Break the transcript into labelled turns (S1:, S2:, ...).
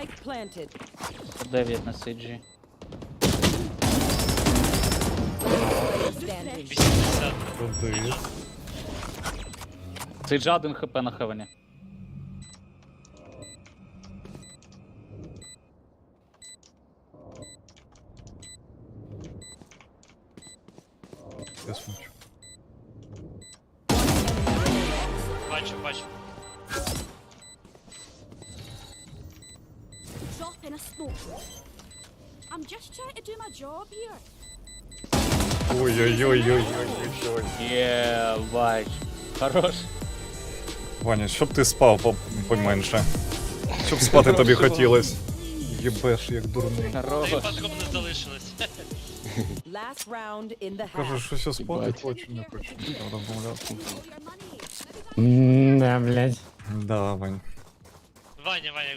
S1: Spike planted.
S2: 9 на CG.
S3: 80.
S4: Туди.
S2: CG 1 хп на хевені.
S4: Я смучу.
S3: Бачу, бачу.
S5: In a smoke. I'm just trying to do my job here.
S4: Ой-ой-ой-ой-ой-ой.
S2: Є, бач. Хорош.
S4: Ваня, щоб ти спав по- поменше. Щоб спати тобі хотілось. Єбеш, як дурний.
S2: Хорош.
S3: Три патрони залишилось.
S1: Last round in the half.
S4: Кажу, що все спати
S6: Єбать.
S4: хочу, не хочу. Розмовляти.
S5: Your money.
S6: Да, блядь.
S4: Да, Вань.
S3: Ваня, Ваня,